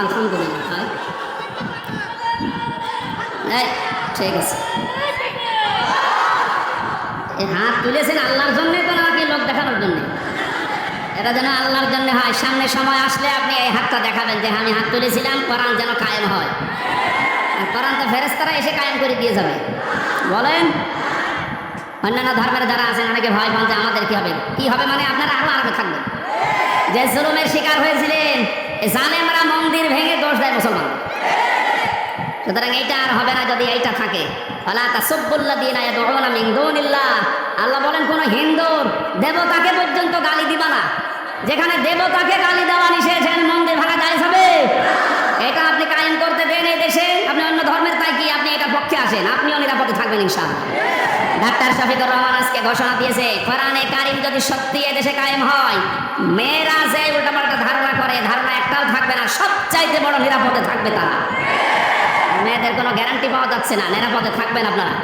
আলহামদুলিল্লাহ ঠিক আছে এই হাত তুলেছেন আল্লাহর জন্যে তো নাকি লোক দেখানোর জন্যে এটা যেন আল্লাহর জন্য হয়, সামনে সময় আসলে আপনি এই হাতটা দেখাবেন যে আমি হাত তুলেছিলাম পরান যেন কায়েম হয় আর কোরআন তো ফেরেস্তারা এসে কায়েম করে দিয়ে যাবে বলেন, অন্যান্য ধর্মের যারা আছেন, অনেকে ভয় পান যে আমাদের কী হবে? কী হবে মানে আপনারা আরও আরামে থাকবেন যে জুলুমের শিকার হয়েছিলেন এই জালেমরা মন্দির ভেঙে দোষ দেয় মুসলমান। সুতরাং এইটা আর হবে না যদি এইটা থাকে। আল্লাহ বলেন, কোন হিন্দুর দেবতাকে পর্যন্ত গালি দিবা না। যেখানে দেবতাকে গালি দেওয়া নিষেধ মন্দির ভাঙা যায় হবে। এটা আপনি কায়েম করতে দেন এই দেশে। আপনি অন্য ধর্মের তাই কি আপনি এটা পক্ষে আসেন? আপনিও নিরাপদে থাকবেন ইনশাআল্লাহ। ডাক্তার শফিকুর রহমান ঘোষণা দিয়েছে, কোরআনে কারিম যদি সত্যি দেশে কায়েম হয়, মেয়েরা যে উল্টাপাল্টা ধারণা করে, ধারণা একটাও থাকবে না, সবচাইতে বড় নিরাপদে থাকবে তারা। মেয়েদের কোনো গ্যারান্টি পাওয়া যাচ্ছে না, নিরাপদে থাকবেন আপনারা।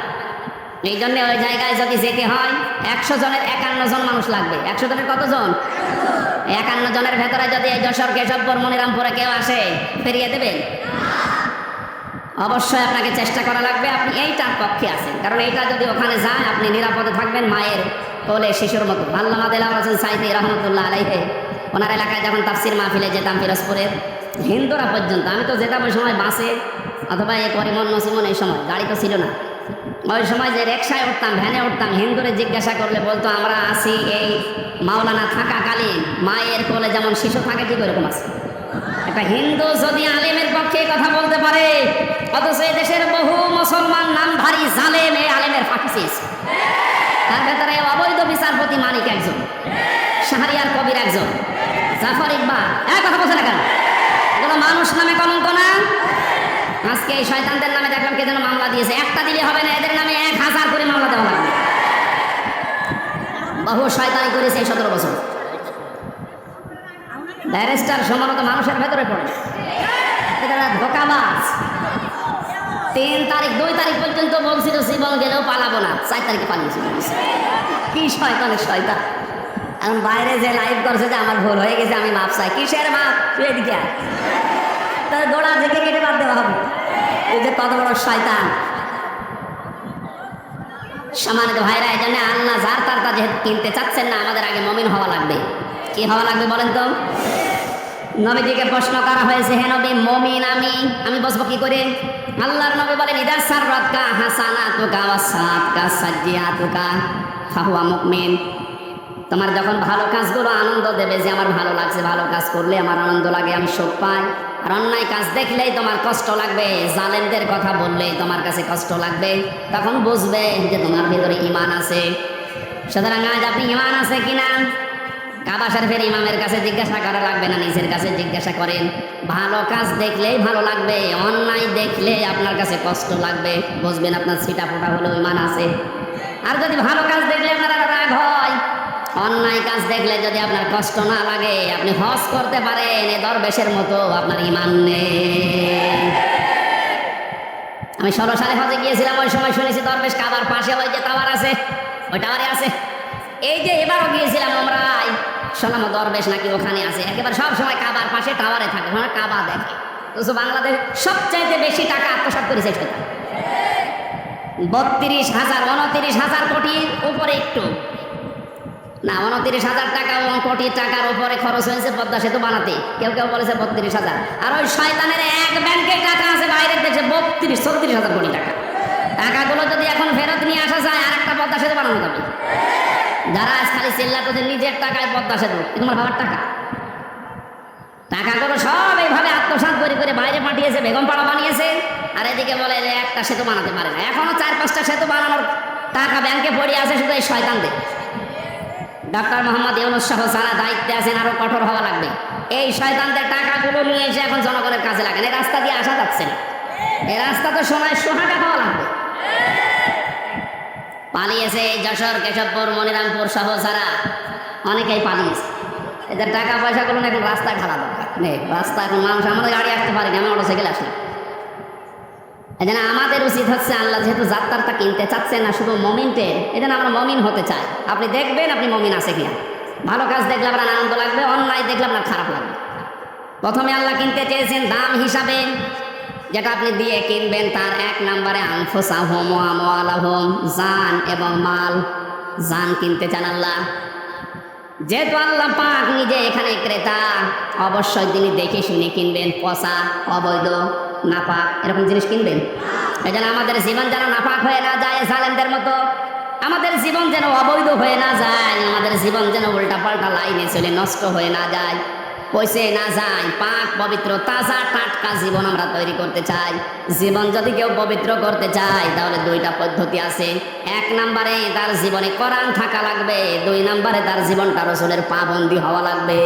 এই জন্য ওই জায়গায় যদি যেতে হয়, একশো জনের একান্ন জন মানুষ লাগবে। একশো জনের কতজন? একান্ন জনের ভেতরে যদি এই যশোর, কেশবপুর, মনিরামপুরে কেউ আসে, ফিরিয়ে দেবেন অবশ্যই আপনাকে চেষ্টা করা লাগবে, আপনি এইটার পক্ষে আছেন। কারণ এইটা যদি ওখানে যায়, আপনি নিরাপদে থাকবেন মায়ের কোলে, শিশুর মতো। আল্লামা দেলাম হোসেন সাইদি রহমতুল্লাহ আলাইহে, ওনার এলাকায় যখন তাফসির মাহফিলে যেতাম পিরোজপুরের হিন্দুরা পর্যন্ত, আমি তো যেতাম ওই সময় বাসে, অথবা এই পরিমন নসিমন এই সময়, গাড়ি তো ছিল না। ওই সময় যে রিক্সায় উঠতাম, ভ্যানে উঠতাম, হিন্দুরে জিজ্ঞাসা করলে বলতো, আমরা আসি এই মাওলানা থাকাকালীন, মায়ের কোলে যেমন শিশু থাকে, ঠিক ওরকম আছে। একটা হিন্দু যদি আলেমের পক্ষে কথা বলতে পারে? অথচ এই দেশের বহু মুসলমান নামধারী জালেম এই আলেমের ফাঁকি চেয়েছে। তার ভেতরে অবৈধ বিচারপতি মানিক একজন, শাহরিয়ার কবির একজন, জাফর ইকবাল। এক কথা বলছে না কেন? মানুষ নামে কলঙ্ক না? আজকে এই শয়তানদের নামে দেখলাম কে যেন মামলা দিয়েছে। একটা দিলে হবে না, এদের নামে এক হাজার করে মামলা দেওয়া লাগবে। বহু শয়তানি করেছে এই সতেরো বছর। ব্যারিস্টার সমানত মানুষের ভেতরে পড়ে। এরা ধোকাবাজ। তিন তারিখ, দুই তারিখ পর্যন্ত বলছিল জীবন গেলেও পালাবো না। চার তারিখে পালিয়েছিল কি শয়তানের শয়তান। এখন বাইরে যে লাইভ করছে যে আমার ভুল হয়ে গেছে, আমি মাপ চাই। কিসের মাপ? তুই এদিকে। তোর গোড়া থেকে কেটে বাদ দেওয়া হবে। এই যে কত বড় শয়তান। সমানিত ভাইরা এই জন্য আল্লাহ যার তার যেহেতু কিনতে চাচ্ছেন না, আমাদের আগে মমিন হওয়া লাগবে। কি হওয়া লাগবে বলেন তো? নবীজিকে প্রশ্ন করা হয়েছে, হে নবী, মমিন আমি আমি বসবো কি করে? আল্লাহর নবী বলেন, ইদার সাররাত কা হাসানা তুকা ওয়াসাত কা সাজিয়া তুকা ফাহুয়া মুকমিন তোমার যখন ভালো কাজগুলো আনন্দ দেবে যে আমার ভালো লাগছে, ভালো কাজ করলে আমার আনন্দ লাগে, আমি সুখ পাই। আর অন্যায় কাজ দেখলেই তোমার কষ্ট লাগবে, জালেমদের কথা বললেই তোমার কাছে কষ্ট লাগবে। তখন বুঝবে যে তোমার ভিতরে ইমান আছে। সুতরাং আজ আপনি ইমান আছে কিনা? কাবা শরীফের ইমামের কাছে জিজ্ঞাসা করা লাগবে না, নিজের কাছে জিজ্ঞাসা করেন। ভালো কাজ দেখলেই ভালো লাগবে, অন্যায় দেখলে আপনার কাছে কষ্ট লাগবে। বুঝবেন আপনার ছিটা ফোটা হলেও ইমান আছে। আর যদি ভালো কাজ দেখলে আপনার রাগ হয়, অন্যায় কাজ দেখলে যদি আপনার কষ্ট না লাগে, আপনি হজ করতে পারেন, এ দরবেশের মতো আপনার ইমান নেই। আমি ষোলো সালে হজে গিয়েছিলাম, ওই সময় শুনেছি দরবেশ কাবার পাশে ওই যে টাওয়ার আছে, ওই টাওয়ারে আছে। এই যে এবারও গিয়েছিলাম আমরাই শোনাম দরবেশ নাকি ওখানে আছে? একেবারে সব সময় কাবার পাশে টাওয়ারে থাকে। ওখানে কাবা দেখে। তো বাংলাদেশ সবচাইতে বেশি টাকা আত্মসাৎ করেছে সেটা বত্রিশ হাজার, উনত্রিশ হাজার কোটির উপরে একটু। না, উনত্রিশ হাজার টাকা কোটি টাকার উপরে খরচ হয়েছে পদ্মা সেতু বানাতে। কেউ কেউ বলেছে বত্রিশ হাজার। আর ওই শয়তানের এক ব্যাংকে টাকা আছে বাইরের দেশে বত্রিশ, ছত্রিশ হাজার কোটি টাকা। টাকাগুলো যদি এখন ফেরত নিয়ে আসা যায় আর একটা পদ্মা সেতু বানানো যাবে। যারা আজ খালি চিল্লা তোদের নিজের টাকায় পদ্মা সেতু তোমার বাবার টাকা? টাকাগুলো সব এইভাবে আত্মসাৎ করে করে বাইরে পাঠিয়েছে, বেগম পাড়া বানিয়েছে, আর এদিকে বলে যে একটা সেতু বানাতে পারে না। এখনও চার পাঁচটা সেতু বানানোর টাকা ব্যাংকে পড়ে আছে শুধু এই শয়তানদের। ডক্টর মোহাম্মদ ইউনুস সহ যারা দায়িত্বে আছেন, আরও কঠোর হওয়া লাগবে। এই শয়তানদের টাকাগুলো নিয়ে এসে এখন জনগণের কাজে লাগেন। এই রাস্তা দিয়ে আসা যাচ্ছে না। এই রাস্তা তো সময় সোহাটা হওয়া লাগবে। পালিয়েছে যশোর, কেশবপুর, মনিরামপুর সহ যারা। অনেকেই পালিয়েছে। এদের টাকা পয়সা না এখন রাস্তায় ঢালা দরকার। নেই, রাস্তা এখন মানুষ, আমাদের গাড়ি আসতে পারেনি আমি মোটরসাইকেল আসলাম এই জন্য আমাদের উচিত হচ্ছে আল্লাহ যেহেতু যাত্রাটা কিনতে চাচ্ছে না, শুধু মমিনটে এই জন্য আমরা মমিন হতে চাই। আপনি দেখবেন আপনি মমিন আছে কিনা। ভালো কাজ দেখলে আপনার আনন্দ লাগবে, অন্যায় দেখলে আপনার খারাপ লাগবে। প্রথমে আল্লাহ কিনতে চেয়েছেন দাম হিসাবে। যেটা আপনি দিয়ে কিনবেন তার এক নম্বরে আনফুসাহম ও আমওয়ালাহম, জান এবং মাল। জান কিনতে চান আল্লাহ। যেহেতু আল্লাহ পাক নিজে এখানে ক্রেতা, অবশ্যই তিনি দেখে শুনে কিনবেন পচা, অবৈধ, নাপাক, এরকম জিনিস কিনবেন। এই জন্য আমাদের জীবন যেন নাপাক হয়ে না যায় জালেমদের মতো। আমাদের জীবন যেন অবৈধ হয়ে না যায়, আমাদের জীবন যেন উল্টা পাল্টা লাইনে চলে নষ্ট হয়ে না যায়। পয়সে না যাই পাক পবিত্র তাজা টাটকা জীবন আমরা তৈরি করতে চাই। জীবন যদি কেউ পবিত্র করতে চায়, তাহলে দুইটা পদ্ধতি আছে। এক নম্বরে তার জীবনে কোরআন থাকা লাগবে, দুই নম্বরে তার জীবনটা রসুলের পাবন্দি হওয়া লাগবে।